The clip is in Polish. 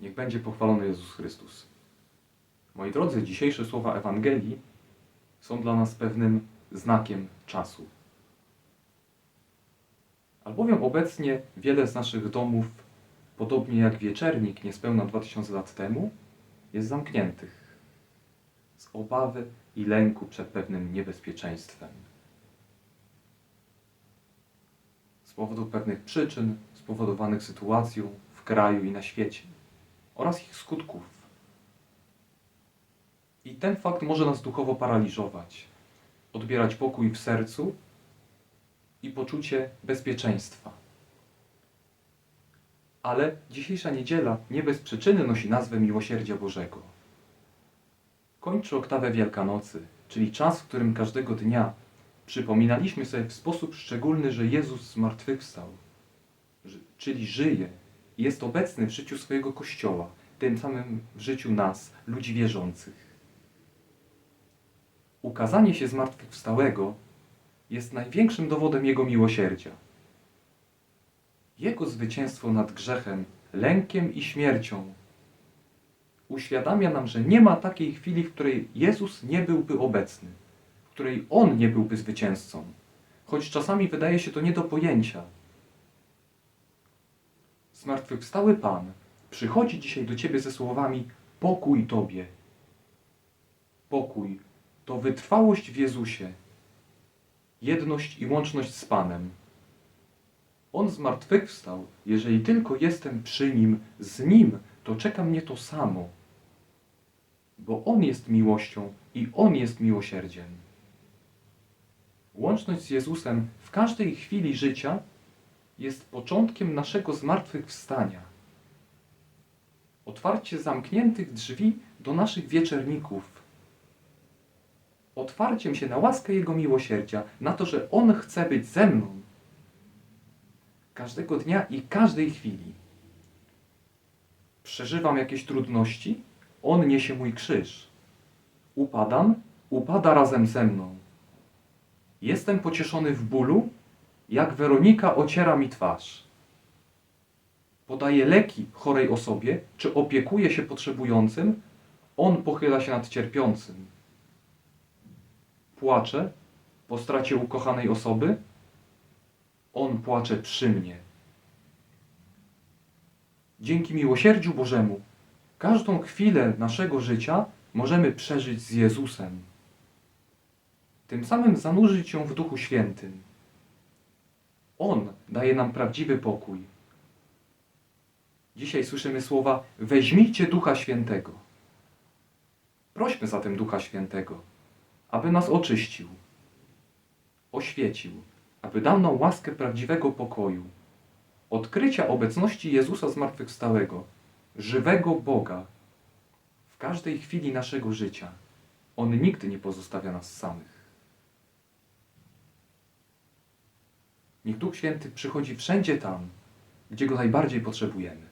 Niech będzie pochwalony Jezus Chrystus. Moi drodzy, dzisiejsze słowa Ewangelii są dla nas pewnym znakiem czasu. Albowiem obecnie wiele z naszych domów, podobnie jak wieczernik niespełna 2000 lat temu, jest zamkniętych z obawy i lęku przed pewnym niebezpieczeństwem. Z powodu pewnych przyczyn spowodowanych sytuacją w kraju i na świecie oraz ich skutków. I ten fakt może nas duchowo paraliżować, odbierać pokój w sercu i poczucie bezpieczeństwa. Ale dzisiejsza niedziela nie bez przyczyny nosi nazwę Miłosierdzia Bożego. Kończy oktawę Wielkanocy, czyli czas, w którym każdego dnia przypominaliśmy sobie w sposób szczególny, że Jezus zmartwychwstał, czyli żyje jest obecny w życiu swojego Kościoła, tym samym w życiu nas, ludzi wierzących. Ukazanie się zmartwychwstałego jest największym dowodem Jego miłosierdzia. Jego zwycięstwo nad grzechem, lękiem i śmiercią uświadamia nam, że nie ma takiej chwili, w której Jezus nie byłby obecny, w której On nie byłby zwycięzcą, choć czasami wydaje się to nie do pojęcia. Zmartwychwstały Pan przychodzi dzisiaj do Ciebie ze słowami pokój Tobie. Pokój to wytrwałość w Jezusie, jedność i łączność z Panem. On zmartwychwstał, jeżeli tylko jestem przy Nim, z Nim, to czeka mnie to samo. Bo On jest miłością i On jest miłosierdziem. Łączność z Jezusem w każdej chwili życia jest początkiem naszego zmartwychwstania. Otwarcie zamkniętych drzwi do naszych wieczerników. Otwarciem się na łaskę Jego miłosierdzia, na to, że On chce być ze mną każdego dnia i każdej chwili. Przeżywam jakieś trudności, On niesie mój krzyż. Upadam, upada razem ze mną. Jestem pocieszony w bólu, jak Weronika ociera mi twarz. Podaje leki chorej osobie, czy opiekuje się potrzebującym, On pochyla się nad cierpiącym. Płacze po stracie ukochanej osoby, On płacze przy mnie. Dzięki miłosierdziu Bożemu, każdą chwilę naszego życia możemy przeżyć z Jezusem. Tym samym zanurzyć się w Duchu Świętym. On daje nam prawdziwy pokój. Dzisiaj słyszymy słowa: Weźmijcie Ducha Świętego. Prośmy zatem Ducha Świętego, aby nas oczyścił, oświecił, aby dał nam łaskę prawdziwego pokoju, odkrycia obecności Jezusa zmartwychwstałego, żywego Boga w każdej chwili naszego życia. On nigdy nie pozostawia nas samych. Niech Duch Święty przychodzi wszędzie tam, gdzie go najbardziej potrzebujemy.